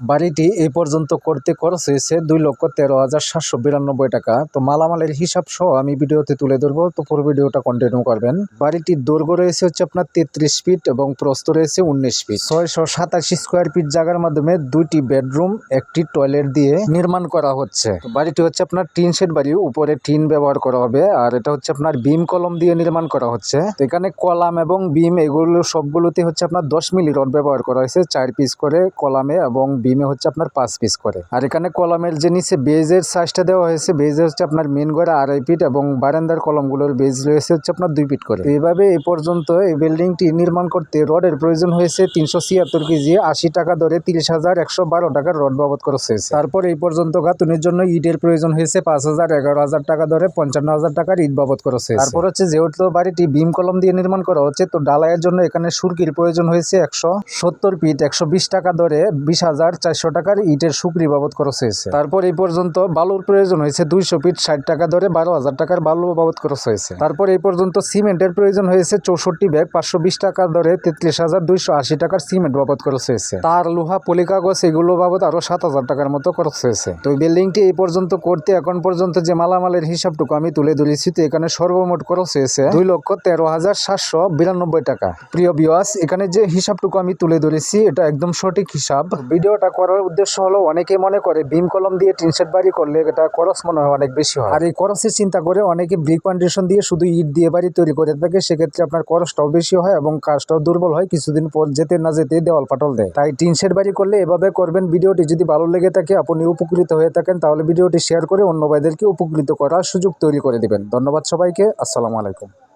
বাড়িটি এই পর্যন্ত করতে খরচ হয়েছে দুই লক্ষ তেরো হাজার সাতশো বিরানব্বই টাকা। তো মালামালের হিসাব সহ আমি ভিডিওতে তুলে ধরবো, তো পুরো ভিডিওটা কন্টিনিউ করবেন। বাড়িটির দৈর্ঘ্য রয়েছে হচ্ছে আপনার তেত্রিশ ফিট এবং প্রস্থ রয়েছে উনিশ ফিট। ছয়শো সাতাশি স্কোয়ার ফিট জায়গার মাধ্যমে দুইটি বেডরুম একটি টয়লেট দিয়ে নির্মাণ করা হচ্ছে। বাড়িটি হচ্ছে আপনার টিন শেড বাড়ি, উপরে টিন ব্যবহার করা হবে আর এটা হচ্ছে আপনার বিম কলম দিয়ে নির্মাণ করা হচ্ছে। তো এখানে কলাম এবং বিম এগুলো সবগুলোতে হচ্ছে আপনার দশ মিলি রড ব্যবহার করা হয়েছে, চার পিস করে কলামে এবং বিমে হচ্ছে আপনার পাঁচ পিস করে। আর এখানে কলমের যে নিচে বেজের সাইজটা দেওয়া হয়েছে, বেজে হচ্ছে আপনার মেন গড়ে আড়াই ফিট এবং বারান্দার কলমগুলোর বেজ রয়েছে হচ্ছে আপনার দুই ফিট করে। এইভাবে এই পর্যন্ত এই বিল্ডিংটি নির্মাণ করতে রডের প্রয়োজন হয়েছে তিনশো ছিয়াত্তর কেজি, আশি টাকা ধরে তিরিশ হাজার একশো বারো টাকার রড বাবদ খরচ হয়েছে। তারপর এই পর্যন্ত গাঁথুনির জন্য ইটের প্রয়োজন হয়েছে পাঁচ হাজার এগারো হাজার টাকা ধরে পঞ্চান্ন হাজার টাকার ইট বাবদ খরচ হয়েছে। তারপর হচ্ছে যেহেতু বাড়িটি বিম কলম দিয়ে নির্মাণ করা হচ্ছে, তো ডালাইয়ের জন্য এখানে সুরকির প্রয়োজন হয়েছে একশো সত্তর ফিট একশো বিশ টাকা ধরে বিশ হাজার চারশো টাকার ইটের সুকরি বাবদ খরচ হয়েছে। তারপর এই পর্যন্ত বালুর প্রয়োজন হয়েছে দুইশো ফিট, ষাট টাকা ধরে বারো হাজার টাকার বালু বাবদ খরচ হয়েছে। তারপর এই পর্যন্ত সিমেন্টের প্রয়োজন হয়েছে চৌষট্টি ব্যাগ, পাঁচশো বিশ টাকা ধরে তেত্রিশ হাজার দুইশো আশি টাকার সিমেন্ট বাবদ খরচ হয়েছে। তার লোহা, পলিকাগজ এগুলো বাবদ আরও সাত হাজার টাকার মতো খরচ হয়েছে। তো বিল্ডিংটি এই পর্যন্ত করতে এখন পর্যন্ত যে মালামালের হিসাবটুকু আমি তুলে ধরেছি, তো এখানে সর্বমোট খরচ হয়েছে দুই লক্ষ তেরো হাজার সাতশো বিরানব্বই টাকা। প্রিয় বিওয়াস এখানে যে হিসাবটুকু আমি তুলে ধরেছি, এটা একদম সঠিক হিসাব। ভিডিওটা করার উদ্দেশ্য হলো অনেকে মনে করে ভীম কলম দিয়ে টিনশেড বাড়ি করলে এটা খরচ মনে হয় অনেক বেশি হয়। আর এই খরচের চিন্তা করে অনেকে ব্রিক ফাউন্ডেশন দিয়ে শুধু ইট দিয়ে বাড়ি তৈরি করে থাকে, সেক্ষেত্রে আপনার খরচটাও বেশি হয় এবং কাজটাও দুর্বল হয়, কিছুদিন পর যেতে না যেতে দেওয়াল পাটল দেয়। তাই টিনশেড বাড়ি করলে এভাবে করবেন। ভিডিওটি যদি ভালো লেগে থাকে, আপনি উপকৃত হয়ে থাকেন, তাহলে ভিডিওটি শেয়ার করে অন্য ভাইদেরকে উপকৃত করার সুযোগ তৈরি করে দিবেন। ধন্যবাদ সবাইকে, আসসালামু আলাইকুম।